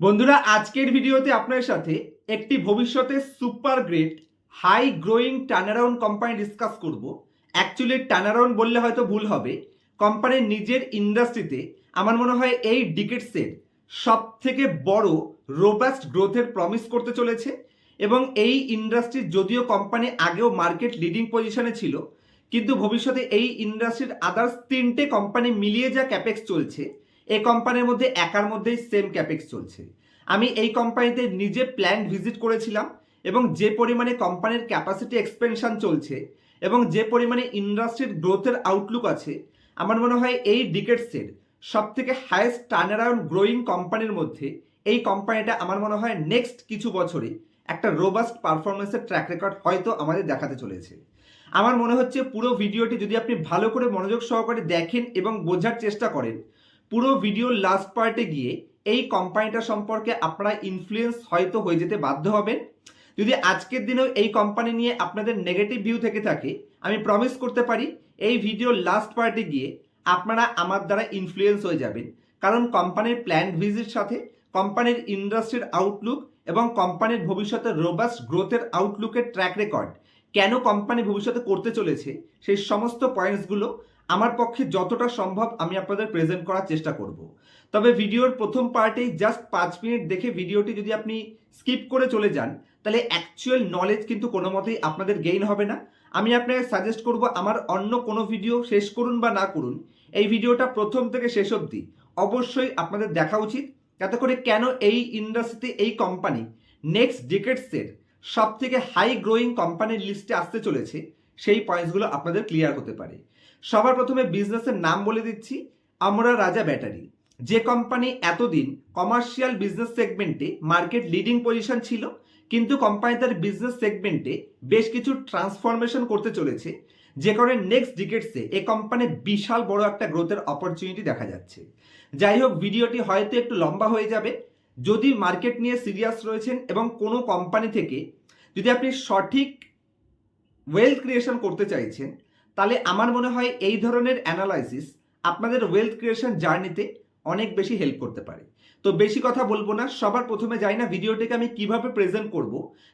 বন্ধুরা, আজকের ভিডিওতে আপনার সাথে একটি ভবিষ্যতে super great high growing turnaround company discuss করব। অ্যাকচুয়ালি টার্নারাউন্ড বললে হয়তো ভুল হবে। কোম্পানির নিজের ইন্ডাস্ট্রিতে আমার মনে হয় এই ডিকেটসের সব থেকে বড় রোবাস্ট গ্রোথের প্রমিস করতে চলেছে এবং এই ইন্ডাস্ট্রি যদিও কোম্পানি আগেও মার্কেট লিডিং পজিশনে ছিল, কিন্তু ভবিষ্যতে এই ইন্ডাস্ট্রির আদার্স তিনটে কোম্পানি মিলিয়ে যা ক্যাপেক্স চলছে এই কোম্পানির মধ্যে একার মধ্যেই সেম ক্যাপেক্স চলছে। আমি এই কোম্পানিতে নিজে প্ল্যান ভিজিট করেছিলাম এবং যে পরিমাণে কোম্পানির ক্যাপাসিটি এক্সপেনশন চলছে এবং যে পরিমাণে ইন্ডাস্ট্রির গ্রোথের আউটলুক আছে, আমার মনে হয় এই ডিকেটসের সব থেকে হায়েস্ট টার্নারাউন্ড গ্রোয়িং কোম্পানির মধ্যে এই কোম্পানিটা আমার মনে হয় নেক্সট কিছু বছরে একটা রোবাস্ট পারফরমেন্সের ট্র্যাক রেকর্ড হয়তো আমাদের দেখাতে চলেছে। আমার মনে হচ্ছে পুরো ভিডিওটি যদি আপনি ভালো করে মনোযোগ সহকারে দেখেন এবং বোঝার চেষ্টা করেন পুরো ভিডিওর লাস্ট পার্টে গিয়ে এই কোম্পানিটা সম্পর্কে আপনারা ইনফ্লুয়েন্স হয়তো হয়ে যেতে বাধ্য হবেন। যদি আজকের দিনেও এই কোম্পানি নিয়ে আপনাদের নেগেটিভ ভিউ থেকে থাকে, আমি প্রমিস করতে পারি এই ভিডিওর লাস্ট পার্টে গিয়ে আপনারা আমার দ্বারা ইনফ্লুয়েন্স হয়ে যাবেন। কারণ কোম্পানির প্ল্যান ভিজিট সাথে কোম্পানির ইন্ডাস্ট্রির আউটলুক এবং কোম্পানির ভবিষ্যতে রোবাস্ট গ্রোথের আউটলুকের ট্র্যাক রেকর্ড কেন কোম্পানি ভবিষ্যতে করতে চলেছে? সেই সমস্ত পয়েন্টসগুলো আমার পক্ষে যতটা সম্ভব আমি আপনাদের প্রেজেন্ট করার চেষ্টা করব। তবে ভিডিওর প্রথম পার্টেই জাস্ট পাঁচ মিনিট দেখে ভিডিওটি যদি আপনি স্কিপ করে চলে যান, তাহলে অ্যাকচুয়াল নলেজ কিন্তু কোনো মতেই আপনাদের গেইন হবে না। আমি আপনাকে সাজেস্ট করব আমার অন্য কোনো ভিডিও শেষ করুন বা না করুন। এই ভিডিওটা প্রথম থেকে শেষ অবধি অবশ্যই আপনাদের দেখা উচিত। যাতে করে কেন এই ইন্ডাস্ট্রিতে এই কোম্পানি নেক্সট ডিকেটসের সব থেকে হাই গ্রোয়িং কোম্পানির লিস্টে আসতে চলেছে, সেই পয়েন্টসগুলো আপনাদের ক্লিয়ার হতে পারে। সবার প্রথমে বিজনেসের নাম বলে দিচ্ছি আমরা রাজা ব্যাটারি। যে কোম্পানি এতদিন কমার্শিয়াল বিজনেস সেগমেন্টে মার্কেট লিডিং পজিশন ছিল, কিন্তু কোম্পানি তার বিজনেস সেগমেন্টে বেশ কিছু ট্রান্সফরমেশন করতে চলেছে, যে কারণে নেক্সট ডিকেটসে এ কোম্পানি বিশাল বড় একটা গ্রোথের অপরচুনিটি দেখা যাচ্ছে। যাই হোক, ভিডিওটি হয়তো একটু লম্বা হয়ে যাবে। যদি মার্কেট নিয়ে সিরিয়াস রয়েছেন এবং কোনো কোম্পানি থেকে যদি আপনি সঠিক ওয়েলথ ক্রিয়েশন করতে চাইছেন তাহলে আমার মনে হয় এই ধরনের অ্যানালাইসিস আপনাদের ওয়েলথ ক্রিয়েশন জার্নিতে অনেক বেশি হেল্প করতে পারে। তো বেশি কথা বলব না, সবার প্রথমে যাই না ভিডিওটিকে আমি কীভাবে প্রেজেন্ট করব,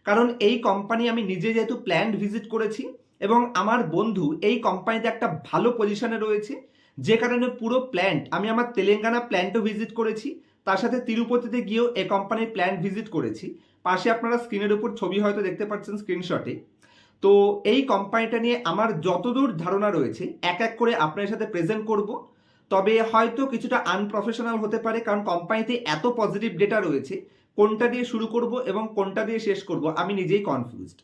কারণ এই কোম্পানি আমি নিজে যেহেতু প্ল্যান্ড ভিজিট করেছি এবং আমার বন্ধু এই কোম্পানিতে একটা ভালো পজিশনে রয়েছে, যে কারণে পুরো প্ল্যান্ট আমি আমার তেলেঙ্গানা প্ল্যান্টও ভিজিট করেছি, তার সাথে তিরুপতিতে গিয়েও এই কোম্পানির প্ল্যান্ট ভিজিট করেছি। পাশে আপনারা স্ক্রিনের উপর ছবি হয়তো দেখতে পাচ্ছেন স্ক্রিনশটে তো এই কোম্পানিটা নিয়ে আমার যতদূর ধারণা রয়েছে, এক এক করে আপনার সাথে প্রেজেন্ট করব। তবে হয়তো কিছুটা আনপ্রফেশনাল হতে পারে, কারণ কোম্পানিতে এত পজিটিভ ডেটা রয়েছে, কোনটা দিয়ে শুরু করব এবং কোনটা দিয়ে শেষ করব, আমি নিজেই কনফিউজড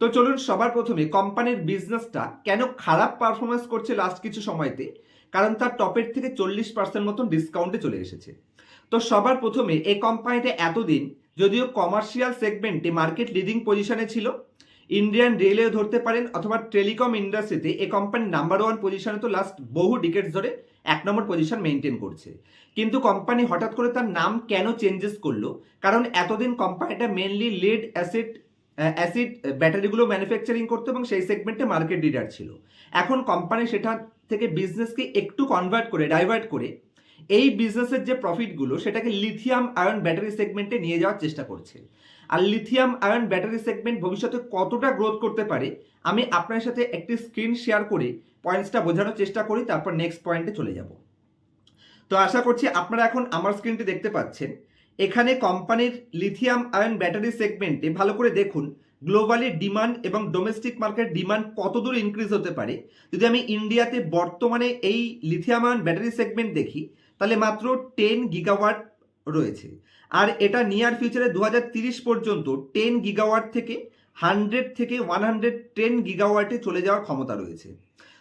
তো চলুন সবার প্রথমে কোম্পানির বিজনেসটা কেন খারাপ পারফরমেন্স করছে লাস্ট কিছু সময়তে? কারণ তার টপের থেকে চল্লিশ পার্সেন্ট মতন ডিসকাউন্টে চলে এসেছে। তো সবার প্রথমে, এই কোম্পানিটা এতদিন যদিও কমার্শিয়াল সেগমেন্টে মার্কেট লিডিং পজিশনে ছিল ইন্ডিয়ান রেলওয়ে ধরতে পারেন অথবা টেলিকম ইন্ডাস্ট্রিতে এ কোম্পানি নাম্বার ওয়ান পজিশনে তো লাস্ট বহু ডিকেটস ধরে এক নম্বর পজিশন মেনটেন করছে। কিন্তু কোম্পানি হঠাৎ করে তার নাম কেন চেঞ্জেস করল? কারণ এতদিন কোম্পানিটা মেনলি লিড অ্যাসিড অ্যাসিড ব্যাটারিগুলো ম্যানুফ্যাকচারিং করতো এবং সেই সেগমেন্টে মার্কেট লিডার ছিল। এখন কোম্পানি সেটা থেকে বিজনেসকে একটু কনভার্ট করে ডাইভার্ট করে, এই বিজনেসের যে প্রফিটগুলো সেটাকে লিথিয়াম আয়ন ব্যাটারি সেগমেন্টে নিয়ে যাওয়ার চেষ্টা করছে। আর লিথিয়াম আয়ন ব্যাটারি সেগমেন্ট ভবিষ্যতে কতটা গ্রোথ করতে পারে, আমি আপনার সাথে একটি স্ক্রিন শেয়ার করে পয়েন্টসটা বোঝানোর চেষ্টা করি, তারপর নেক্সট পয়েন্টে চলে যাব। তো আশা করছি আপনারা এখন আমার স্ক্রিনটি দেখতে পাচ্ছেন। এখানে কোম্পানির লিথিয়াম আয়ন ব্যাটারি সেগমেন্টে ভালো করে দেখুন গ্লোবালি ডিমান্ড এবং ডোমেস্টিক মার্কেট ডিমান্ড কতদূর ইনক্রিজ হতে পারে। যদি আমি ইন্ডিয়াতে বর্তমানে এই লিথিয়াম আয়ন ব্যাটারি সেগমেন্ট দেখি, তাহলে মাত্র টেন গিগাওয়াট রয়েছে। আর এটা নিয়ার ফিউচারে দু পর্যন্ত টেন গিগাওয়াট থেকে হান্ড্রেড থেকে ওয়ান হান্ড্রেড টেন গিগাওয়াটে চলে যাওয়ার ক্ষমতা রয়েছে।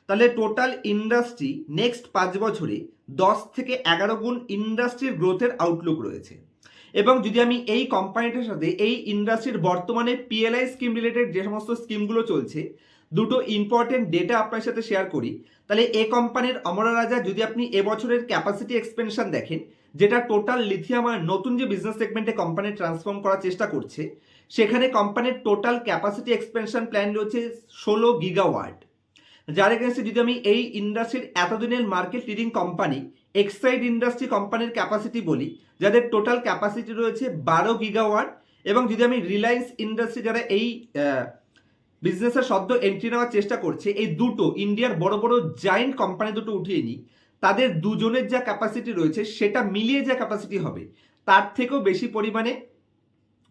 তাহলে টোটাল ইন্ডাস্ট্রি নেক্সট পাঁচ বছরে দশ থেকে এগারো গুণ ইন্ডাস্ট্রির গ্রোথের আউটলুক রয়েছে। এবং যদি আমি এই কোম্পানিটার সাথে এই ইন্ডাস্ট্রির বর্তমানে পিএলআই স্কিম রিলেটেড যে সমস্ত স্কিমগুলো চলছে, দুটো ইম্পর্টেন্ট ডেটা আপনার সাথে শেয়ার করি, তাহলে এ কোম্পানির অমরা রাজা যদি আপনি এবছরের ক্যাপাসিটি এক্সপেনশন দেখেন যেটা টোটাল লিথিয়াম আর নতুন যে বিজনেস সেগমেন্টে কোম্পানি ট্রান্সফর্ম করার চেষ্টা করছে, সেখানে কোম্পানির টোটাল ক্যাপাসিটি এক্সপেনশন প্ল্যান রয়েছে ষোলো গিগাওয়াট যার এগেনস্টে যদি আমি এই ইন্ডাস্ট্রির এতদিনের market leading company Exide industry কোম্পানির ক্যাপাসিটি বলি, যাদের টোটাল ক্যাপাসিটি রয়েছে বারো গিগাওয়াট এবং যদি আমি রিলায়েন্স ইন্ডাস্ট্রি যারা এই বিজনেসের সদ্য এন্ট্রি নেওয়ার চেষ্টা করছে, এই দুটো ইন্ডিয়ার বড় বড় জায়েন্ট কোম্পানি দুটো উঠিয়ে নিই তাদের দুজনের যা ক্যাপাসিটি রয়েছে, সেটা মিলিয়ে যা ক্যাপাসিটি হবে, তার থেকেও বেশি পরিমাণে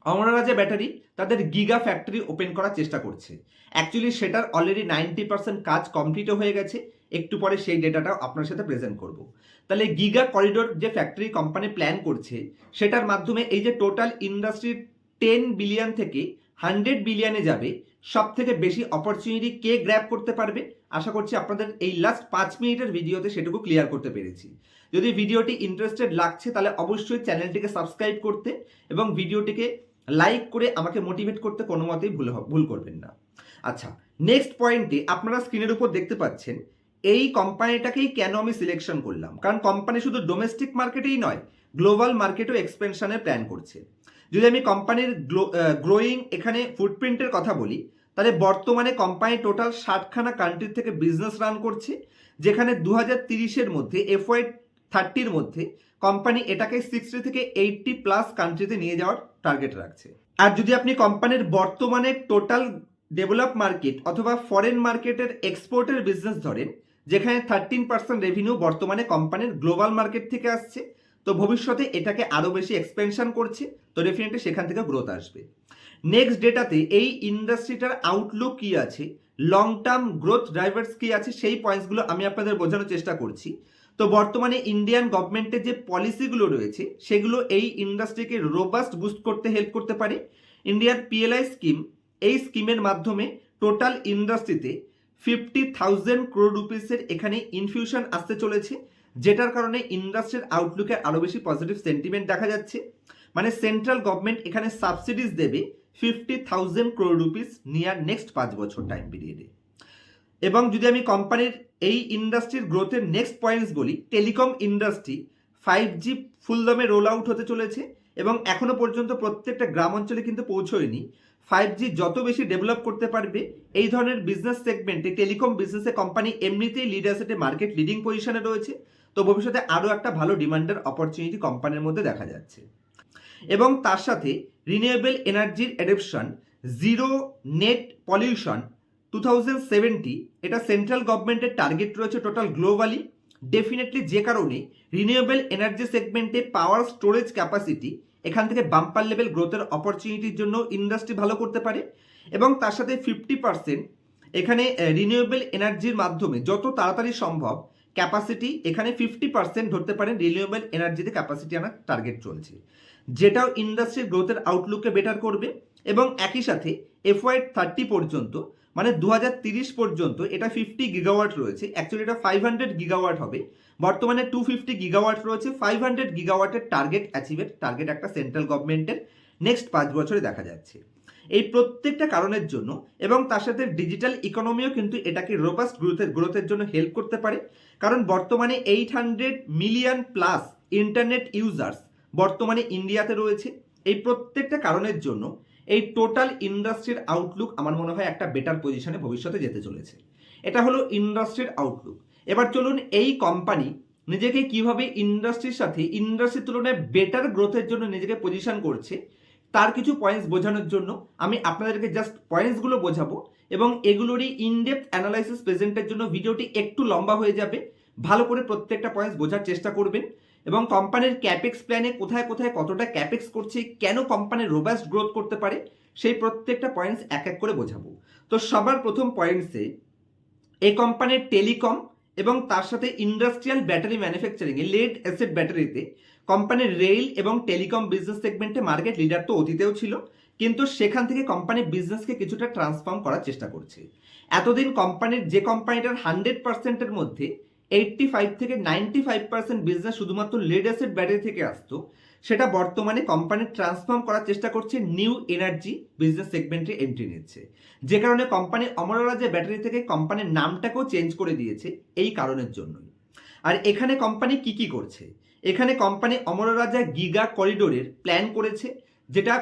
অমরারাজা ব্যাটারি তাদের গিগা ফ্যাক্টরি ওপেন করার চেষ্টা করছে। অ্যাকচুয়ালি সেটার অলরেডি নাইনটি পার্সেন্ট কাজ কমপ্লিটও হয়ে গেছে, একটু পরে সেই ডেটাটাও আপনার সাথে প্রেজেন্ট করব। তাহলে গিগা করিডোর যে ফ্যাক্টরি কোম্পানি প্ল্যান করছে, সেটার মাধ্যমে এই যে টোটাল ইন্ডাস্ট্রির টেন বিলিয়ন থেকে হান্ড্রেড বিলিয়নে যাবে। সব থেকে বেশি অপরচুনিটি কে গ্র্যাব করতে পারবে? আশা করছি আপনাদের এই লাস্ট পাঁচ মিনিটের ভিডিওতে সেটুকু ক্লিয়ার করতে পেরেছি। যদি ভিডিওটি ইন্টারেস্টেড লাগছে, তাহলে অবশ্যই চ্যানেলটিকে সাবস্ক্রাইব করতে এবং ভিডিওটিকে লাইক করে আমাকে মোটিভেট করতে কোনো মতেই ভুল ভুল করবেন না। আচ্ছা নেক্সট পয়েন্টে আপনারা স্ক্রিনের উপর দেখতে পাচ্ছেন, এই কোম্পানিটাকেই কেন আমি সিলেকশন করলাম? কারণ কোম্পানি শুধু ডোমেস্টিক মার্কেটেই নয় গ্লোবাল মার্কেটও এক্সপেনশনের প্ল্যান করছে। যদি আমি কোম্পানির গ্রোয়িং এখানে ফুটপ্রিন্টের কথা বলি, তাহলে বর্তমানে কোম্পানি টোটাল ষাটখানা কান্ট্রি থেকে বিজনেস রান করছে, যেখানে দু হাজার তিরিশের মধ্যে এফওয়াই থার্টির মধ্যে কোম্পানি এটাকে সিক্সটি থেকে এইটটি প্লাস কান্ট্রিতে নিয়ে যাওয়ার টার্গেট রাখছে। আর যদি আপনি কোম্পানির বর্তমানে টোটাল ডেভেলপ মার্কেট অথবা ফরেন মার্কেটের এক্সপোর্টের বিজনেস ধরেন, যেখানে থার্টিন পার্সেন্ট রেভিনিউ বর্তমানে কোম্পানির গ্লোবাল মার্কেট থেকে আসছে, তো ভবিষ্যতে এটাকে আরও বেশি এক্সপেনশন করছে তো ডেফিনেটলি সেখান থেকে গ্রোথ আসবে। নেক্সট ডেটাতে এই ইন্ডাস্ট্রিটার আউটলুক কি আছে? লং টার্ম গ্রোথ ড্রাইভার্স কি আছে? সেই পয়েন্টসগুলো আমি আপনাদের বোঝানোর চেষ্টা করছি। তো বর্তমানে ইন্ডিয়ান গভর্নমেন্টের যে পলিসিগুলো রয়েছে, সেগুলো এই ইন্ডাস্ট্রিকে রোবাস্ট বুস্ট করতে হেল্প করতে পারে। ইন্ডিয়ার পিএলআই স্কিম এই স্কিমের মাধ্যমে টোটাল ইন্ডাস্ট্রিতে ফিফটি থাউজেন্ড ক্রোড রুপিসের এখানে ইনফিউশন আসতে চলেছে, যেটার কারণে ইন্ডাস্ট্রির আউটলুকে আরও বেশি পজিটিভ সেন্টিমেন্ট দেখা যাচ্ছে। মানে সেন্ট্রাল গভর্নমেন্ট এখানে সাবসিডিজ দেবে fifty thousand crore rupees near next পাঁচ বছর টাইম পিরিয়ডে এবং যদি আমি কোম্পানির এই ইন্ডাস্ট্রির গ্রোথের নেক্সট পয়েন্টস বলি টেলিকম ইন্ডাস্ট্রি ফাইভ জি ফুলদমে রোল আউট হতে চলেছে এবং এখনও পর্যন্ত প্রত্যেকটা গ্রাম অঞ্চলে কিন্তু পৌঁছয়নি। ফাইভ জি যত বেশি ডেভেলপ করতে পারবে, এই ধরনের বিজনেস সেগমেন্টে টেলিকম বিজনেসে কোম্পানি এমনিতেই লিডারসেটে মার্কেট লিডিং পজিশনে রয়েছে। তো ভবিষ্যতে আরও একটা ভালো ডিমান্ডের অপরচুনিটি কোম্পানির মধ্যে দেখা যাচ্ছে। এবং তার সাথে রিনিউয়েবল এনার্জির adoption zero net pollution two thousand এটা সেন্ট্রাল গভর্নমেন্টের টার্গেট রয়েছে টোটাল গ্লোবালি ডেফিনেটলি যে কারণে রিনিউয়েবল এনার্জি সেগমেন্টে পাওয়ার স্টোরেজ ক্যাপাসিটি এখান থেকে বাম্পার লেভেল গ্রোথের অপরচুনিটির জন্য ইন্ডাস্ট্রি ভালো করতে পারে এবং তার সাথে ফিফটি পার্সেন্ট এখানে রিনিউয়েবল এনার্জির মাধ্যমে যত তাড়াতাড়ি সম্ভব ক্যাপাসিটি এখানে ফিফটি পার্সেন্ট ধরতে পারেন রিনিউয়েবল এনার্জিতে ক্যাপাসিটি আনার টার্গেট চলছে। যেটাও ইন্ডাস্ট্রির গ্রোথের আউটলুককে বেটার করবে এবং একই সাথে এফওয়াই থার্টি পর্যন্ত মানে দু পর্যন্ত এটা ফিফটি গিগাওয়াট রয়েছে। অ্যাকচুয়ালি এটা ফাইভ হান্ড্রেড গিগাওয়াট হবে। বর্তমানে টু ফিফটি গিগাওয়াট রয়েছে। ফাইভ হান্ড্রেড গিগাওয়াটের টার্গেট অ্যাচিভের টার্গেট একটা সেন্ট্রাল গভর্নমেন্টের নেক্সট পাঁচ বছরে দেখা যাচ্ছে। এই প্রত্যেকটা কারণের জন্য এবং তার সাথে ডিজিটাল ইকোনমিও কিন্তু এটাকে রোবাস্ট গ্রোথের গ্রোথের জন্য হেল্প করতে পারে। কারণ বর্তমানে eight hundred million plus internet users বর্তমানে ইন্ডিয়াতে রয়েছে। এই প্রত্যেকটা কারণের জন্য এই টোটাল ইন্ডাস্ট্রির আউটলুক আমার মনে হয় একটা বেটার পজিশনে ভবিষ্যতে যেতে চলেছে। এটা হলো ইন্ডাস্ট্রির আউটলুক এবার চলুন এই কোম্পানি নিজেকে কীভাবে ইন্ডাস্ট্রির সাথে ইন্ডাস্ট্রির তুলনায় বেটার গ্রোথের জন্য নিজেকে পজিশন করছে তার কিছু পয়েন্টস বোঝানোর জন্য আমি আপনাদেরকে জাস্ট পয়েন্টসগুলো বোঝাবো এবং এগুলোরই ইনডেপথ অ্যানালাইসিস প্রেজেন্টের জন্য ভিডিওটি একটু লম্বা হয়ে যাবে। ভালো করে প্রত্যেকটা পয়েন্টস বোঝার চেষ্টা করবেন এবং কোম্পানির ক্যাপেক্স প্ল্যানে কোথায় কোথায় কতটা ক্যাপেক্স করছে, কেন কোম্পানির রোবাস্ট গ্রোথ করতে পারে, সেই প্রত্যেকটা পয়েন্টস এক এক করে বোঝাবো। তো সবার প্রথম পয়েন্টসে এই কোম্পানির টেলিকম এবং তার সাথে ইন্ডাস্ট্রিয়াল ব্যাটারি ম্যানুফ্যাকচারিংয়ে লেড অ্যাসিড ব্যাটারিতে কোম্পানির রেল এবং টেলিকম বিজনেস সেগমেন্টে মার্কেট লিডার তো অতীতেও ছিল, কিন্তু সেখান থেকে কোম্পানি বিজনেসকে কিছুটা ট্রান্সফর্ম করার চেষ্টা করছে। এতদিন কোম্পানির যে কোম্পানিটার হান্ড্রেড পার্সেন্টের মধ্যে এইটটি ফাইভ থেকে নাইনটি ফাইভ পার্সেন্ট বিজনেস শুধুমাত্র লেড অ্যাসিড ব্যাটারি থেকে আসতো, সেটা বর্তমানে কোম্পানি ট্রান্সফর্ম করার চেষ্টা করছে নিউ এনার্জি বিজনেস সেগমেন্টে এন্ট্রি নিচ্ছে। যে কারণে কোম্পানি অমররা যে ব্যাটারি থেকে কোম্পানির নামটাকেও চেঞ্জ করে দিয়েছে, এই কারণের জন্যই। আর এখানে কোম্পানি কি কি করছে? এখানে কোম্পানি অমররাজা গিগা করিডোরের প্ল্যান করেছে, যেটা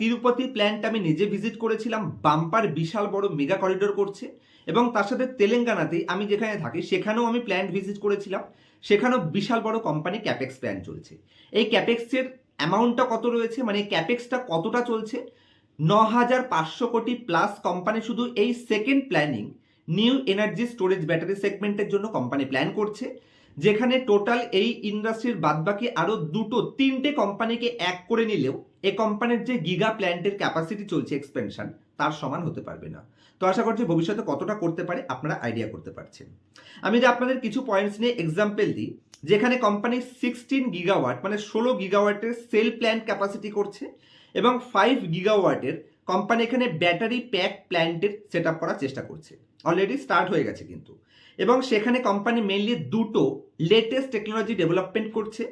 তিরুপতি প্ল্যানটা আমি নিজে ভিজিট করেছিলাম, বাম্পার বিশাল বড় মেগা করিডোর করছে, এবং তার সাথে তেলেঙ্গানাতে আমি যেখানে থাকি, সেখানেও আমি প্ল্যান্ট ভিজিট করেছিলাম, সেখানেও বিশাল বড় কোম্পানি ক্যাপেক্স প্ল্যান চলছে। এই ক্যাপেক্সের অ্যামাউন্টটা কত রয়েছে? মানে ক্যাপেক্সটা কতটা চলছে? ন হাজার পাঁচশো কোটি প্লাস কোম্পানি শুধু এই second planning new energy storage battery সেগমেন্টের জন্য কোম্পানি প্ল্যান করছে। যেখানে টোটাল এই ইন্ডাস্ট্রির বাদবাকি আরও দুটো, তিনটে কোম্পানিকে এক করে নিলেও এ কোম্পানির যে গিগা প্ল্যান্টের ক্যাপাসিটি চলছে এক্সপেনশন তার সমান হতে পারবে না। তো আশা করছি ভবিষ্যতে কতটা করতে পারে আপনারা আইডিয়া করতে পারছেন। আমি যে আপনাদের কিছু পয়েন্টস নিয়ে এক্সাম্পল দিই, যেখানে কোম্পানি সিক্সটিন গিগাওয়াট মানে ষোলো গিগাওয়াটের সেল প্ল্যান্ট ক্যাপাসিটি করছে এবং ফাইভ গিগাওয়াটের কোম্পানি এখানে ব্যাটারি প্যাক প্ল্যান্টের সেট করার চেষ্টা করছে। অলরেডি স্টার্ট হয়ে গেছে কিন্তু। এবং সেখানে কোম্পানি মেনলি দুটো লেটেস্ট টেকনোলজি ডেভেলপমেন্ট করছে,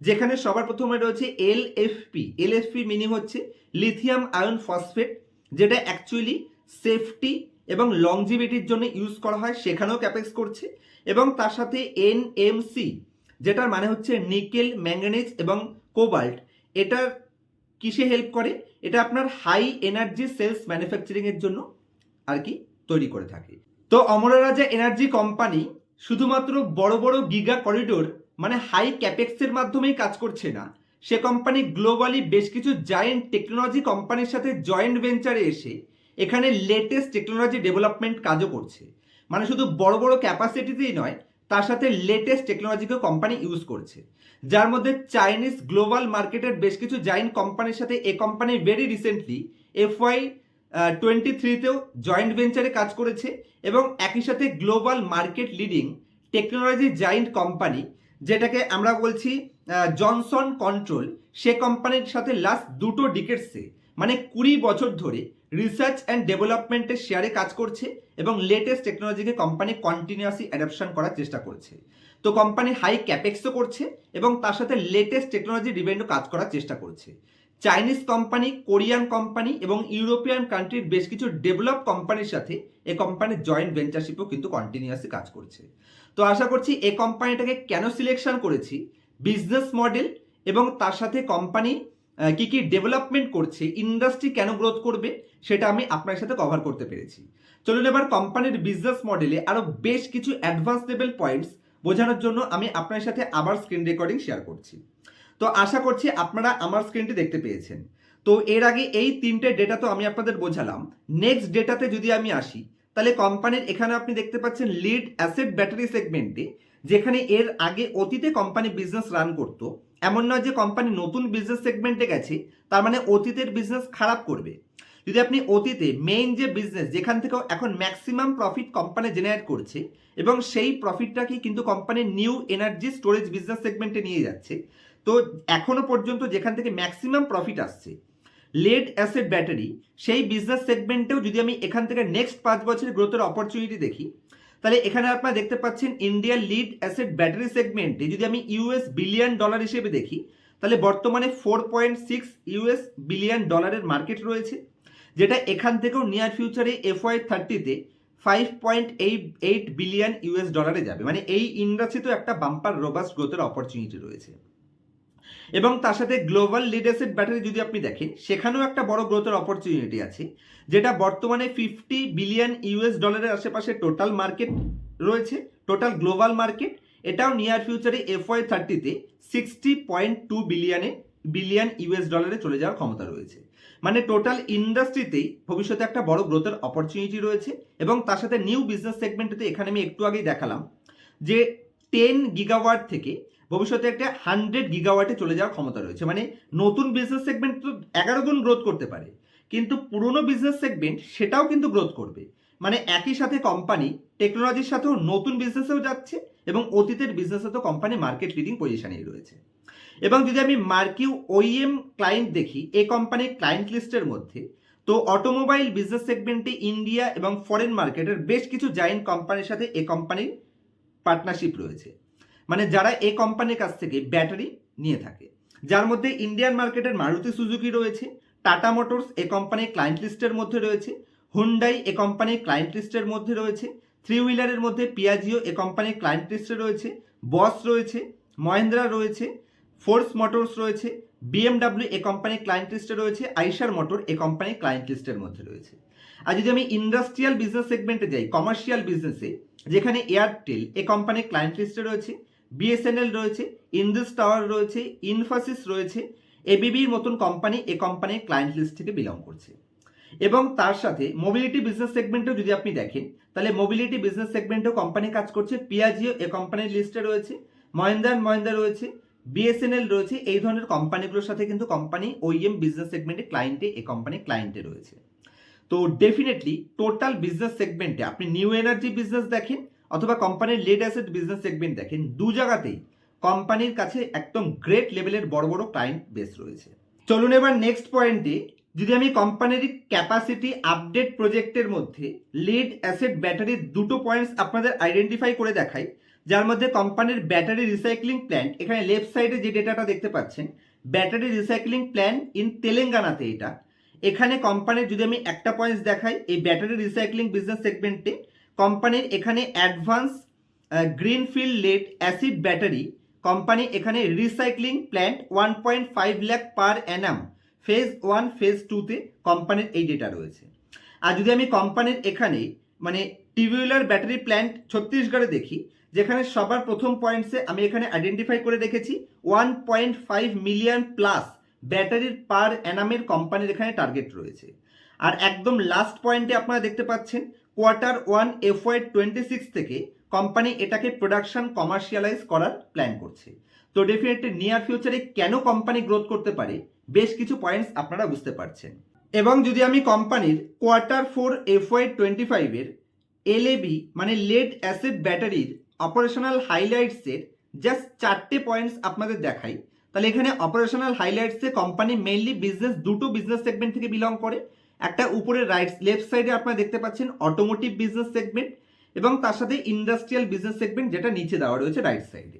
যেখানে সবার প্রথমে রয়েছে L FP L FP meaning হচ্ছে লিথিয়াম আয়ন ফসফেট যেটা অ্যাকচুয়ালি সেফটি এবং লংজিভিটির জন্য ইউজ করা হয়, সেখানেও ক্যাপেক্স করছে এবং তার সাথে এন এনএমসি যেটার মানে হচ্ছে নিকেল ম্যাঙ্গানিজ এবং কোবাল্ট এটার কিসে হেল্প করে? এটা আপনার হাই এনার্জি সেলস ম্যানুফ্যাকচারিংয়ের জন্য আর কি তৈরি করে থাকে। তো অমরা রাজা এনার্জি কোম্পানি শুধুমাত্র বড় বড় গিগা করিডোর মানে হাই ক্যাপেক্সের মাধ্যমেই কাজ করছে না। সে কোম্পানি গ্লোবালি বেশ কিছু জায়েন্ট টেকনোলজি কোম্পানির সাথে জয়েন্ট ভেঞ্চারে এসে এখানে লেটেস্ট টেকনোলজি ডেভেলপমেন্ট কাজও করছে। মানে শুধু বড় বড় ক্যাপাসিটিতেই নয়, তার সাথে লেটেস্ট টেকনোলজিকেও কোম্পানি ইউজ করছে। যার মধ্যে চাইনিজ গ্লোবাল মার্কেটের বেশ কিছু জায়েন্ট কোম্পানির সাথে এ company very recently FY twenty থ্রিতেও joint ভেঞ্চারে কাজ করেছে এবং একই সাথে global market leading technology giant company যেটাকে আমরা বলছি জনসন কন্ট্রোল সে কোম্পানির সাথে লাস্ট দুটো ডিকেটসে মানে কুড়ি বছর ধরে রিসার্চ অ্যান্ড ডেভেলপমেন্টের শেয়ারে কাজ করছে এবং লেটেস্ট টেকনোলজিকে কোম্পানি কন্টিনিউয়াসলি অ্যাডাপশন করার চেষ্টা করছে। তো কোম্পানি হাই ক্যাপেক্সও করছে এবং তার সাথে লেটেস্ট টেকনোলজি রিভেন্ডও কাজ করার চেষ্টা করছে। চাইনিজ কোম্পানি কোরিয়ান কোম্পানি এবং ইউরোপিয়ান কান্ট্রির বেশ কিছু ডেভেলপ কোম্পানির সাথে এ কোম্পানির জয়েন্ট ভেঞ্চারশিপও কিন্তু কন্টিনিউয়াসলি কাজ করছে। তো আশা করছি এ কোম্পানিটাকে কেন সিলেকশন করেছি বিজনেস মডেল এবং তার সাথে কোম্পানি কি কি ডেভেলপমেন্ট করছে ইন্ডাস্ট্রি কেন গ্রোথ করবে, সেটা আমি আপনার সাথে কভার করতে পেরেছি। চলুন এবার কোম্পানির বিজনেস মডেলে আরও বেশ কিছু অ্যাডভান্স লেভেল পয়েন্টস বোঝানোর জন্য আমি আপনার সাথে আবার স্ক্রিন রেকর্ডিং শেয়ার করছি। তো আশা করছি আপনারা আমার স্ক্রিনটি দেখতে পেয়েছেন। তো এর আগে এই তিনটে ডেটা তো আমি আপনাদের বোঝালাম। নেক্সট ডেটাতে যদি আমি আসি, তাহলে কোম্পানির এখানে আপনি দেখতে পাচ্ছেন লিড অ্যাসেট ব্যাটারি সেগমেন্টে যেখানে এর আগে অতীতে কোম্পানি বিজনেস রান করতো। এমন নয় যে কোম্পানি নতুন বিজনেস সেগমেন্টে গেছে, তার মানে অতীতের বিজনেস খারাপ করবে। যদি আপনি অতীতে মেইন যে বিজনেস যেখান থেকেও এখন ম্যাক্সিমাম প্রফিট কোম্পানি জেনারেট করছে, এবং সেই প্রফিটটাকে কিন্তু company new energy storage business সেগমেন্টে নিয়ে যাচ্ছে তো এখনও পর্যন্ত যেখান থেকে ম্যাক্সিমাম প্রফিট আসছে লেড অ্যাসেট ব্যাটারি সেই বিজনেস সেগমেন্টেও যদি আমি এখান থেকে নেক্সট পাঁচ বছরের গ্রোথের অপরচুনিটি দেখি, তাহলে এখানে আপনারা দেখতে পাচ্ছেন ইন্ডিয়ার লিড অ্যাসেট ব্যাটারি সেগমেন্টে যদি আমি ইউএস বিলিয়ন ডলার হিসেবে দেখি, তাহলে বর্তমানে four point six US billion ডলারের মার্কেট রয়েছে, যেটা এখান থেকেও নিয়ার ফিউচারে FY থার্টিতে five point eight eight billion US ডলারে যাবে। মানে এই ইন্ডাস্ট্রিতেও একটা বাম্পার রোবাস্ট গ্রোথের অপরচুনিটি রয়েছে। এবং তার সাথে গ্লোবাল লিডারশিপ ব্যাটারি যদি আপনি দেখেন, সেখানেও একটা বড় গ্রোথের অপরচুনিটি আছে, যেটা বর্তমানে ফিফটি বিলিয়ন ইউএস ডলারের আশেপাশে টোটাল মার্কেট রয়েছে টোটাল গ্লোবাল মার্কেট এটাও নিয়ার ফিউচারে এফওয়াই থার্টিতে সিক্সটি পয়েন্ট টু বিলিয়নে বিলিয়ন ইউএস ডলারে চলে যাওয়ার ক্ষমতা রয়েছে। মানে টোটাল ইন্ডাস্ট্রিতেই ভবিষ্যতে একটা বড় গ্রোথের অপরচুনিটি রয়েছে এবং তার সাথে নিউ বিজনেস সেগমেন্টে এখানে আমি একটু আগেই দেখালাম যে টেন গিগাওয়াট থেকে ভবিষ্যতে একটা হান্ড্রেড গিগাওয়াটে চলে যাওয়ার ক্ষমতা রয়েছে। মানে নতুন বিজনেস সেগমেন্ট তো এগারো গুণ গ্রোথ করতে পারে। কিন্তু পুরনো বিজনেস সেগমেন্ট সেটাও কিন্তু গ্রোথ করবে। মানে একই সাথে কোম্পানি টেকনোলজির সাথেও নতুন বিজনেসেও যাচ্ছে এবং অতীতের বিজনেসে তো কোম্পানি মার্কেট লিডিং পজিশনেই রয়েছে। এবং যদি আমি মার্কিউ ওইএম ক্লায়েন্ট দেখি এই কোম্পানির ক্লায়েন্ট লিস্টের মধ্যে, তো অটোমোবাইল বিজনেস সেগমেন্টে ইন্ডিয়া এবং ফরেন মার্কেটের বেশ কিছু জায়েন্ট কোম্পানির সাথে এ কোম্পানির পার্টনারশিপ রয়েছে। মানে যারা এই কোম্পানির কাছ থেকে ব্যাটারি নিয়ে থাকে। যার মধ্যে ইন্ডিয়ান মার্কেটের মারুতি সুজুকি রয়েছে টাটা মোটরস এ কোম্পানির ক্লায়েন্ট লিস্টের মধ্যে রয়েছে হুন্ডাই এ কোম্পানির ক্লায়েন্ট লিস্টের মধ্যে রয়েছে থ্রি হুইলারের মধ্যে পিয়াজিও এ কোম্পানির ক্লায়েন্ট লিস্টে রয়েছে বস রয়েছে মহেন্দ্রা রয়েছে ফোর্স মোটরস রয়েছে বিএমডাব্লিউ এ কোম্পানির ক্লায়েন্ট লিস্টে রয়েছে আইসার মোটর এ কোম্পানির ক্লায়েন্ট লিস্টের মধ্যে রয়েছে। আর যদি আমি ইন্ডাস্ট্রিয়াল বিজনেস সেগমেন্টে যাই কমার্শিয়াল বিজনেসে যেখানে এয়ারটেল এ কোম্পানির ক্লায়েন্ট লিস্টে রয়েছে বিএসএনএল রয়েছে ইন্ডাস টাওয়ার রয়েছে ইনফোসিস রয়েছে এবিবির মতন কোম্পানি এ কোম্পানির ক্লায়েন্ট লিস্ট থেকে বিলং করছে। এবং তার সাথে মোবিলিটি বিজনেস সেগমেন্টেও যদি আপনি দেখেন, তাহলে মোবিলিটি বিজনেস সেগমেন্টেও কোম্পানি কাজ করছে পিয়াজিও এ কোম্পানির লিস্টে রয়েছে মহেন্দ্র অ্যান্ড মহেন্দ্র রয়েছে বিএসএনএল রয়েছে, এই ধরনের কোম্পানিগুলোর সাথে কিন্তু কোম্পানি ওইএম বিজনেস সেগমেন্টে ক্লায়েন্টে এ কোম্পানি ক্লায়েন্টে রয়েছে। তো ডেফিনেটলি টোটাল বিজনেস সেগমেন্টে আপনি নিউ এনার্জি বিজনেস দেখেন অথবা কোম্পানির লেড অ্যাসেট বিজনেস সেগমেন্ট দেখেন, দু জায়গাতেই কোম্পানির কাছে একদম গ্রেট লেভেলের বড় বড় ক্লায়েন্ট বেস রয়েছে। চলুন এবার নেক্সট পয়েন্টে যদি আমি কোম্পানির ক্যাপাসিটি আপডেট প্রজেক্টের মধ্যে লিড অ্যাসেট ব্যাটারির দুটো পয়েন্টস আপনাদের আইডেন্টিফাই করে দেখাই, যার মধ্যে কোম্পানির ব্যাটারি রিসাইক্লিং প্ল্যান্ট এখানে লেফট সাইডে যে ডেটাটা দেখতে পাচ্ছেন ব্যাটারি রিসাইক্লিং প্ল্যান ইন তেলেঙ্গানাতে এটা। এখানে কোম্পানির যদি আমি একটা পয়েন্টস দেখাই, এই ব্যাটারি রিসাইক্লিং বিজনেস সেগমেন্টে কোম্পানির এখানে advance greenfield lead acid battery, company এখানে recycling plant one point five lakh per annum phase one phase টুতে কোম্পানির এই ডেটা রয়েছে। আর যদি আমি কোম্পানির এখানে মানে টিউবুলার ব্যাটারি প্ল্যান্ট ছত্তিশগড়ে দেখি, যেখানে সবার প্রথম পয়েন্টসে আমি এখানে আইডেন্টিফাই করে রেখেছি one point five million plus ব্যাটারির পার অ্যানামের কোম্পানির এখানে টার্গেট রয়েছে। আর একদম লাস্ট পয়েন্টে আপনারা দেখতে পাচ্ছেন quarter one FY twenty six থেকে কোম্পানি এটাকে প্রোডাকশন কমার্শিয়ালাইজ করার প্ল্যান করছে। তো ডেফিনেটলি নিয়ার ফিউচারে কেন কোম্পানি গ্রোথ করতে পারে, বেশ কিছু পয়েন্টস আপনারা বুঝতে পারছেন। এবং যদি আমি কোম্পানির কোয়ার্টার ফোর এফওয়াই টোয়েন্টি ফাইভের এলএবি মানে লেড অ্যাসিড ব্যাটারির অপারেশনাল হাইলাইটসের জাস্ট চারটে পয়েন্টস আপনাদের দেখাই, তাহলে এখানে অপারেশনাল হাইলাইটসে কোম্পানি মেইনলি বিজনেস দুটো বিজনেস সেগমেন্ট থেকে বিলং করে একটা উপরে রাইট লেফট সাইডে আপনারা দেখতে পাচ্ছেন অটোমোটিভ বিজনেস সেগমেন্ট এবং তার সাথে ইন্ডাস্ট্রিয়াল বিজনেস সেগমেন্ট যেটা নিচে দেওয়া রয়েছে রাইট সাইডে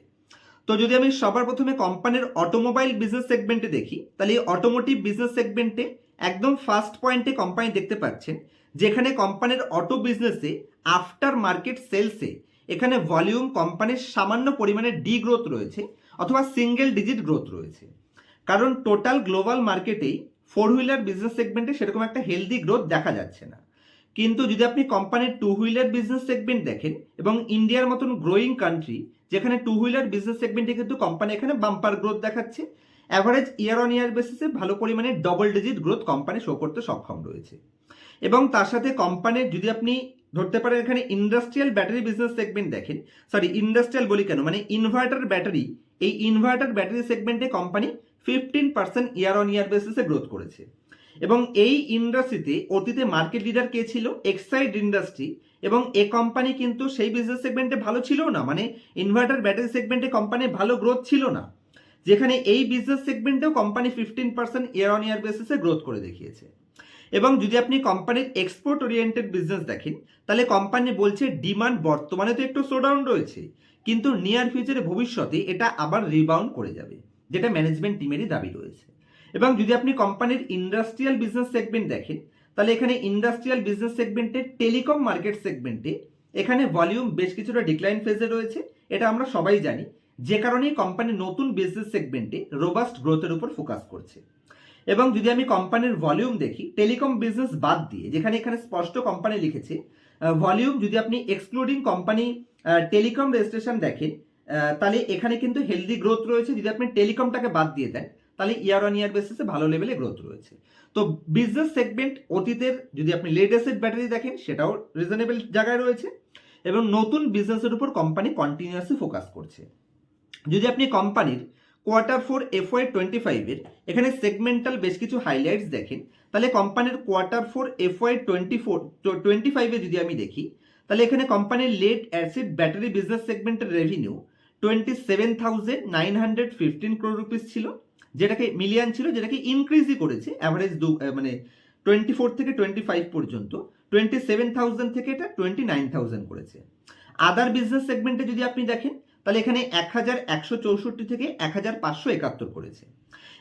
তো যদি আমি সবার প্রথমে কোম্পানির অটোমোবাইল বিজনেস সেগমেন্টে দেখি, তাহলে এই অটোমোটিভ বিজনেস সেগমেন্টে একদম ফার্স্ট পয়েন্টে কোম্পানি দেখতে পাচ্ছেন, যেখানে কোম্পানির অটো বিজনেসে আফটার মার্কেট সেলসে এখানে ভলিউম কোম্পানির সামান্য পরিমাণে ডি গ্রোথ রয়েছে অথবা সিঙ্গেল ডিজিট গ্রোথ রয়েছে। কারণ টোটাল গ্লোবাল মার্কেটেই ফোর হুইলার বিজনেস সেগমেন্টে সেরকম একটা হেলদি গ্রোথ দেখা যাচ্ছে না। কিন্তু যদি আপনি কোম্পানির টু হুইলার বিজনেস সেগমেন্ট দেখেন এবং ইন্ডিয়ার মতন গ্রোয়িং কান্ট্রি যেখানে টু হুইলার বিজনেস সেগমেন্টে কিন্তু কোম্পানি এখানে বাম্পার গ্রোথ দেখাচ্ছে অ্যাভারেজ ইয়ার অন ইয়ার বেসিসে ভালো পরিমাণে double digit growth company show করতে সক্ষম রয়েছে। এবং তার সাথে কোম্পানির যদি আপনি ধরতে পারেন এখানে ইন্ডাস্ট্রিয়াল ব্যাটারি বিজনেস সেগমেন্ট দেখেন সরি ইন্ডাস্ট্রিয়াল বলি কেন? মানে ইনভার্টার ব্যাটারি এই ইনভার্টার ব্যাটারি সেগমেন্টে company fifteen percent year on year বেসিসে গ্রোথ করেছে। এবং এই ইন্ডাস্ট্রিতে অতীতে মার্কেট লিডার কে ছিল? এক্সাইড ইন্ডাস্ট্রি এবং এ কোম্পানি কিন্তু সেই বিজনেস সেগমেন্টে ভালো ছিল না। মানে ইনভার্টার ব্যাটারি সেগমেন্টে কোম্পানির ভালো গ্রোথ ছিল না। যেখানে এই business সেগমেন্টেও company fifteen percent year on year বেসিসে গ্রোথ করে দেখিয়েছে। এবং যদি আপনি কোম্পানির এক্সপোর্ট ওরিয়েন্টেড বিজনেস দেখেন, তাহলে কোম্পানি বলছে ডিমান্ড বর্তমানে তো একটু স্লোডাউন রয়েছে। কিন্তু নিয়ার ফিউচারে ভবিষ্যতে এটা আবার রিবাউন্ড করে যাবে। যেটা ম্যানেজমেন্ট টিমেরই দাবি রয়েছে। এবং যদি আপনি কোম্পানির ইন্ডাস্ট্রিয়াল বিজনেস সেগমেন্ট দেখেন, তাহলে এখানে ইন্ডাস্ট্রিয়াল বিজনেস সেগমেন্টে টেলিকম মার্কেট সেগমেন্টে এখানে ভলিউম বেশ কিছুটা ডিক্লাইন ফেজে রয়েছে। এটা আমরা সবাই জানি। যে কারণেই কোম্পানি নতুন বিজনেস সেগমেন্টে রোবাস্ট গ্রোথের উপর ফোকাস করছে। এবং যদি আমি কোম্পানির ভলিউম দেখি টেলিকম বিজনেস বাদ দিয়ে, যেখানে এখানে স্পষ্ট কোম্পানি লিখেছে ভলিউম যদি আপনি এক্সক্লুডিং কোম্পানি টেলিকম রেজিস্ট্রেশন দেখেন তাহলে এখানে কিন্তু হেলদি গ্রোথ রয়েছে, যদি আপনি টেলিকমটাকে বাদ দিয়ে দেন, তাহলে ইয়ার অন ইয়ার বেসিসে ভালো লেভেলে গ্রোথ রয়েছে। তো বিজনেস সেগমেন্ট অতীতের, যদি আপনি লেড অ্যাসেট ব্যাটারি দেখেন, সেটাও রিজনেবল জায়গায় রয়েছে, এবং নতুন বিজনেসের উপর কোম্পানি কন্টিনিউয়াসলি ফোকাস করছে। যদি আপনি কোম্পানির কোয়ার্টার ফোর এফওয়াই টোয়েন্টি ফাইভের এখানে সেগমেন্টাল বেশ কিছু হাইলাইটস দেখেন, তাহলে কোম্পানির quarter four FY twenty four twenty ফাইভে যদি আমি দেখি, তাহলে এখানে কোম্পানির লেড অ্যাসিড ব্যাটারি বিজনেস সেগমেন্টের revenue twenty seven thousand nine hundred fifteen crore rupees ছিল, যেটাকে মিলিয়ন ছিল, যেটাকে ইনক্রিজই করেছে অ্যাভারেজ দু মানে টোয়েন্টি ফোর থেকে টোয়েন্টি ফাইভ পর্যন্ত। টোয়েন্টি সেভেন থাউজেন্ড থেকে এটা টোয়েন্টি নাইন থাউজেন্ড করেছে আদার বিজনেস সেগমেন্টে যদি আপনি দেখেন, তাহলে এখানে এক হাজার একশো চৌষট্টি থেকে এক হাজার পাঁচশো একাত্তর করেছে।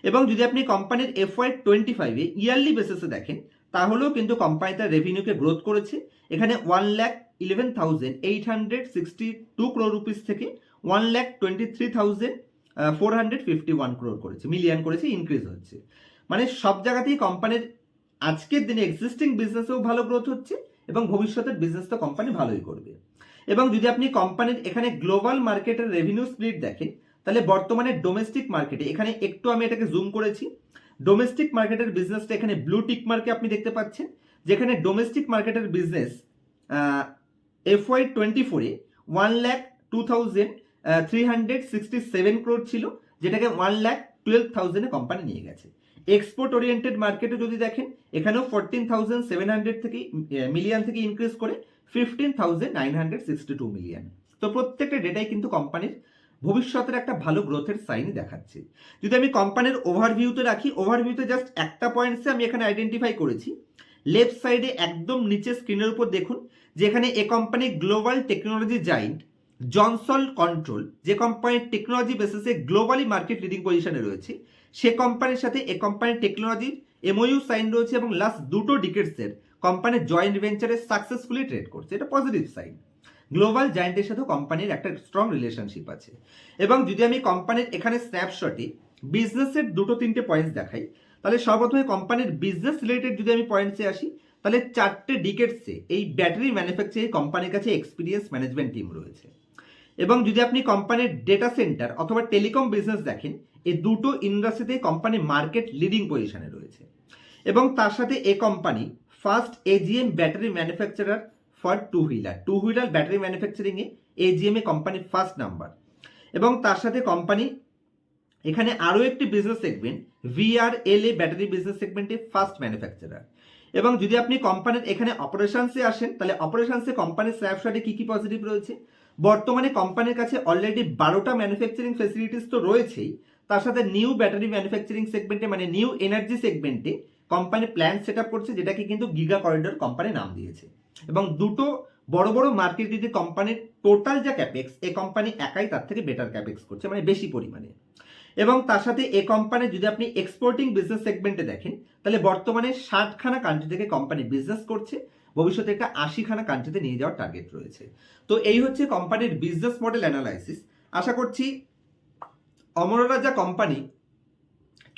এবং যদি আপনি কোম্পানির এফ ওয়াই টোয়েন্টি ফাইভে ইয়ারলি বেসিসে দেখেন, তাহলেও কিন্তু কোম্পানি তার রেভিনিউকে গ্রোথ করেছে। এখানে one lakh eleven thousand eight hundred sixty two crore rupees থেকে one lakh twenty three thousand four hundred fifty one crore করেছে মিলিয়ন করেছে ইনক্রিজ হচ্ছে। মানে সব জায়গাতেই কোম্পানির আজকের দিনে এক্সিস্টিং বিজনেসেও ভালো গ্রোথ হচ্ছে এবং ভবিষ্যতের বিজনেস তো কোম্পানি ভালোই করবে। এবং যদি আপনি কোম্পানির এখানে গ্লোবাল মার্কেটের রেভিনিউ স্প্লিট দেখেন, তাহলে বর্তমানে ডোমেস্টিক মার্কেটে এখানে একটু আমি এটাকে জুম করেছি ডোমেস্টিক মার্কেটের বিজনেসটা এখানে ব্লু টিক মার্কে আপনি দেখতে পাচ্ছেন, যেখানে ডোমেস্টিক মার্কেটের বিজনেস এফ ওয়াই টোয়েন্টি ফোরে one lakh two thousand three hundred sixty seven ছিল, যেটাকে ওয়ান ল্যাক টুয়েলভ থাউজেন্ডে কোম্পানি নিয়ে গেছে। এক্সপোর্ট ওরিয়েন্টেড মার্কেটে যদি দেখেন, এখানেও ফোরটিন থাউজেন্ড সেভেন হান্ড্রেড থেকে মিলিয়ন থেকে ইনক্রিজ করে fifteen thousand nine hundred sixty two million তো প্রত্যেকটা ডেটাই কিন্তু কোম্পানির ভবিষ্যতের একটা ভালো গ্রোথের সাইন দেখাচ্ছে। যদি আমি কোম্পানির ওভারভিউতে রাখি ওভারভিউতে জাস্ট একটা পয়েন্টসে আমি এখানে আইডেন্টিফাই করেছি। লেফট সাইডে একদম নিচে স্ক্রিনের উপর দেখুন, যেখানে এ company global technology giant Johnson control, যে কোম্পানির টেকনোলজি বেসিসে গ্লোবালি মার্কেট লিডিং পজিশনে রয়েছে, সে কোম্পানির সাথে এ কোম্পানির টেকনোলজির এমওইউ সাইন রয়েছে এবং লাস্ট দুটো ডিকেটসের কোম্পানির জয়েন্ট ভেঞ্চারে সাকসেসফুলি ট্রেড করছে। এটা পজিটিভ সাইন গ্লোবাল জায়েন্টের সাথে কোম্পানির একটা স্ট্রং রিলেশনশিপ আছে। এবং যদি আমি কোম্পানির এখানে স্ন্যাপশটে বিজনেসের দুটো তিনটে পয়েন্টস দেখাই, তাহলে সর্বপ্রথমে কোম্পানির বিজনেস রিলেটেড যদি আমি পয়েন্টসে আসি, তাহলে চারটে ডিকেটসে এই ব্যাটারি ম্যানুফ্যাকচারিং কোম্পানির কাছে এক্সপিরিয়েন্স ম্যানেজমেন্ট টিম রয়েছে। এবং যদি আপনি কোম্পানির ডেটা সেন্টার অথবা টেলিকম বিজনেস দেখেন, এই দুটো ইন্ডাস্ট্রিতে কোম্পানি মার্কেট লিডিং পজিশনে রয়েছে। এবং তার সাথে এ company first AGM battery manufacturer for two wheeler two wheeler battery ম্যানুফ্যাকচারিংয়ে AGM এ কোম্পানি ফার্স্ট নাম্বার এবং তার সাথে কোম্পানি এখানে আরও একটি business segment VR L A battery business সেগমেন্টে ফার্স্ট ম্যানুফ্যাকচারার এবং যদি আপনি কোম্পানির এখানে অপারেশনসে আসেন, তাহলে অপারেশনসে কোম্পানির স্ন্যাপশটে কী কী পজিটিভ রয়েছে? বর্তমানে কোম্পানির কাছে অলরেডি বারোটা ম্যানুফ্যাকচারিং ফেসিলিটিস তো রয়েছেই, তার সাথে নিউ ব্যাটারি ম্যানুফ্যাকচারিং সেগমেন্টে মানে নিউ এনার্জি সেগমেন্টে কোম্পানি প্ল্যান সেট আপ করছে, যেটাকে কিন্তু গিগা করিডোর কোম্পানি নাম দিয়েছে। এবং দুটো বড় বড় মার্কেট যদি কোম্পানির টোটাল যা ক্যাপেক্স এ কোম্পানি একাই তার থেকে বেটার ক্যাপেক্স করছে মানে বেশি পরিমাণে। এবং তার সাথে এ কোম্পানি যদি আপনি এক্সপোর্টিং বিজনেস সেগমেন্টে দেখেন, তাহলে বর্তমানে ষাটখানা কান্ট্রি থেকে কোম্পানি বিজনেস করছে ভবিষ্যতে একটা আশিখানা কান্ট্রিতে নিয়ে যাওয়ার টার্গেট রয়েছে। তো এই হচ্ছে কোম্পানির বিজনেস মডেল অ্যানালাইসিস আশা করছি অমররাজা কোম্পানি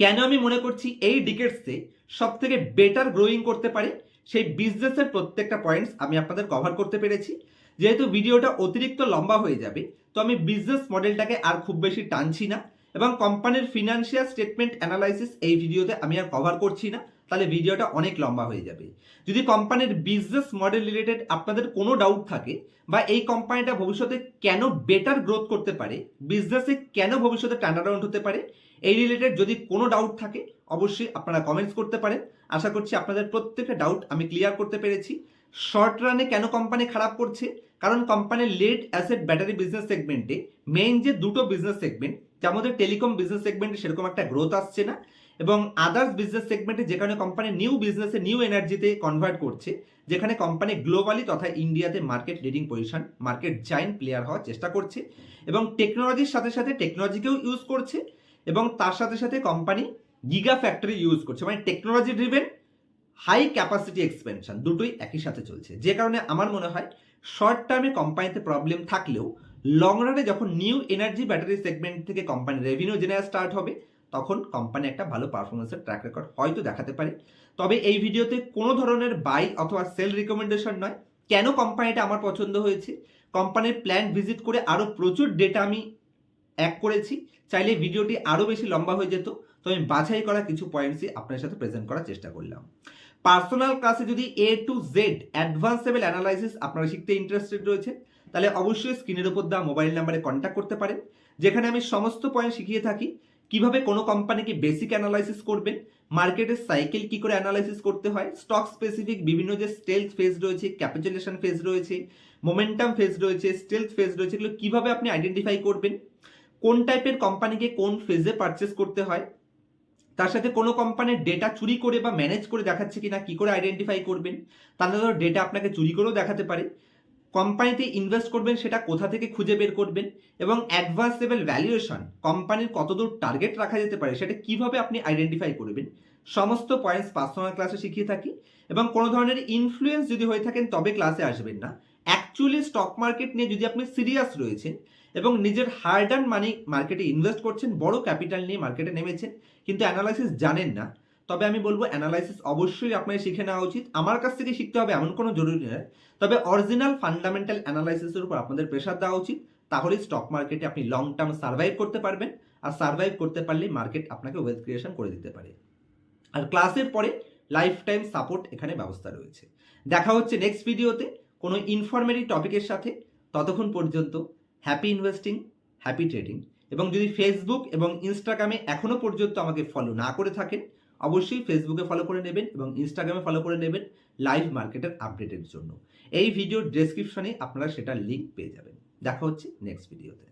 কেন আমি মনে করছি এই ডিকেটসে সব থেকে বেটার গ্রোয়িং করতে পারে? সেই বিজনেসের প্রত্যেকটা পয়েন্টস আমি আপনাদের কভার করতে পেরেছি। যেহেতু ভিডিওটা অতিরিক্ত লম্বা হয়ে যাবে, তো আমি বিজনেস মডেলটাকে আর খুব বেশি টানছি না। এবং কোম্পানির ফিনান্সিয়াল স্টেটমেন্ট অ্যানালাইসিস এই ভিডিওতে আমি আর কভার করছি না। তাহলে ভিডিওটা অনেক লম্বা হয়ে যাবে। যদি কোম্পানির বিজনেস মডেল রিলেটেড আপনাদের কোনো ডাউট থাকে বা এই কোম্পানিটা ভবিষ্যতে কেন বেটার গ্রোথ করতে পারে বিজনেসে কেন ভবিষ্যতে টার্নারাউন্ড হতে পারে, এই রিলেটেড যদি কোনো ডাউট থাকে, অবশ্যই আপনারা কমেন্টস করতে পারেন। আশা করছি আপনাদের প্রত্যেকটা ডাউট আমি ক্লিয়ার করতে পেরেছি। শর্ট রানে কেন কোম্পানি খারাপ করছে? কারণ কোম্পানির লেড অ্যাসেট ব্যাটারি বিজনেস সেগমেন্টে মেইন যে দুটো বিজনেস সেগমেন্ট যার মধ্যে টেলিকম বিজনেস সেগমেন্টে সেরকম একটা গ্রোথ আসছে না। এবং আদার্স বিজনেস সেগমেন্টে যেখানে কোম্পানি নিউ বিজনেসে নিউ এনার্জিতে কনভার্ট করছে, যেখানে কোম্পানি গ্লোবালি তথা ইন্ডিয়াতে market leading position market giant player হওয়ার চেষ্টা করছে এবং টেকনোলজির সাথে সাথে টেকনোলজিকেও ইউজ করছে এবং তার সাথে সাথে কোম্পানি গিগা ফ্যাক্টরি ইউজ করছে। মানে technology driven high capacity expansion দুটোই একই সাথে চলছে। যে কারণে আমার মনে হয় শর্ট টার্মে কোম্পানিতে প্রবলেম থাকলেও লং রানে যখন নিউ এনার্জি ব্যাটারি সেগমেন্ট থেকে কোম্পানি রেভিনিউ জেনারেট স্টার্ট হবে তখন কোম্পানি একটা ভালো পারফরমেন্সের ট্র্যাক রেকর্ড হয়তো দেখাতে পারে। তবে এই ভিডিওতে কোনো ধরনের বাই অথবা সেল রিকমেন্ডেশন নয়। কেন কোম্পানিটা আমার পছন্দ হয়েছে? কোম্পানির প্ল্যান ভিজিট করে আরও প্রচুর ডেটা আমি এক করেছি। চাইলে ভিডিওটি আরও বেশি লম্বা হয়ে যেত। তো আমি বাছাই করা কিছু পয়েন্টসই আপনার সাথে প্রেজেন্ট করার চেষ্টা করলাম। পার্সোনাল ক্লাসে যদি A to Z advance level analysis আপনারা শিখতে ইন্টারেস্টেড রয়েছে, তাহলে অবশ্যই স্ক্রিনের উপর দেওয়া মোবাইল নাম্বারে কন্ট্যাক্ট করতে পারেন। যেখানে আমি সমস্ত পয়েন্ট শিখিয়ে থাকি। কীভাবে কোনো কোম্পানিকে বেসিক অ্যানালাইসিস করবেন? মার্কেটের সাইকেল কি করে অ্যানালাইসিস করতে হয়? স্টক স্পেসিফিক বিভিন্ন যে স্টেলথ ফেজ রয়েছে ক্যাপিটালেশন ফেজ রয়েছে মোমেন্টাম ফেজ রয়েছে স্টেলথ ফেজ রয়েছে, এগুলো কীভাবে আপনি আইডেন্টিফাই করবেন? কোন টাইপের কোম্পানিকে কোন ফেজে পারচেস করতে হয়? তার সাথে কোনো কোম্পানির ডেটা চুরি করে বা ম্যানেজ করে দেখাচ্ছে কিনা, কি করে আইডেন্টিফাই করবেন? তাহলে ধরো ডেটা আপনাকে চুরি করেও দেখাতে পারে। কোম্পানিতে ইনভেস্ট করবেন, সেটা কোথা থেকে খুঁজে বের করবেন এবং অ্যাডভান্স লেভেল ভ্যালুয়েশন কোম্পানির কতদূর টার্গেট রাখা যেতে পারে, সেটা কীভাবে আপনি আইডেন্টিফাই করবেন, সমস্ত পয়েন্টস পার্সোনাল ক্লাসে শিখিয়ে থাকি এবং কোনো ধরনের ইনফ্লুয়েন্স যদি হয়ে থাকেন, তবে ক্লাসে আসবেন না। অ্যাকচুয়ালি স্টক মার্কেট নিয়ে যদি আপনি সিরিয়াস রয়েছেন এবং নিজের হার্ড অ্যান্ড মানি মার্কেটে ইনভেস্ট করছেন, বড় ক্যাপিটাল নিয়ে মার্কেটে নেমেছেন, কিন্তু অ্যানালাইসিস জানেন না তবে আমি বলব অ্যানালাইসিস অবশ্যই আপনার শিখে নেওয়া উচিত। আমার কাছ থেকে শিখতে হবে এমন কোনো জরুরি নয়। তবে অরিজিনাল ফান্ডামেন্টাল অ্যানালাইসিসের উপর আপনাদের প্রেশার দেওয়া উচিত। তাহলে স্টক মার্কেটে আপনি লং টার্ম সার্ভাইভ করতে পারবেন। আর সার্ভাইভ করতে পারলে মার্কেট আপনাকে ওয়েলথ ক্রিয়েশন করে দিতে পারে। আর ক্লাসের পরে লাইফ টাইম সাপোর্ট এখানে ব্যবস্থা রয়েছে। দেখা হচ্ছে নেক্সট ভিডিওতে কোনো ইনফরমেটিভ টপিকের সাথে। ততক্ষণ পর্যন্ত হ্যাপি ইনভেস্টিং হ্যাপি ট্রেডিং এবং যদি ফেসবুক এবং ইনস্টাগ্রামে এখনও পর্যন্ত আমাকে ফলো না করে থাকেন অবশ্যই ফেসবুকে ফলো করে নেবেন এবং ইনস্টাগ্রামে ফলো করে নেবেন লাইভ মার্কেটের আপডেটের জন্য। এই ভিডিওর ডেসক্রিপশনে আপনারা সেটার লিঙ্ক পেয়ে যাবেন। দেখা হচ্ছে নেক্সট ভিডিওতে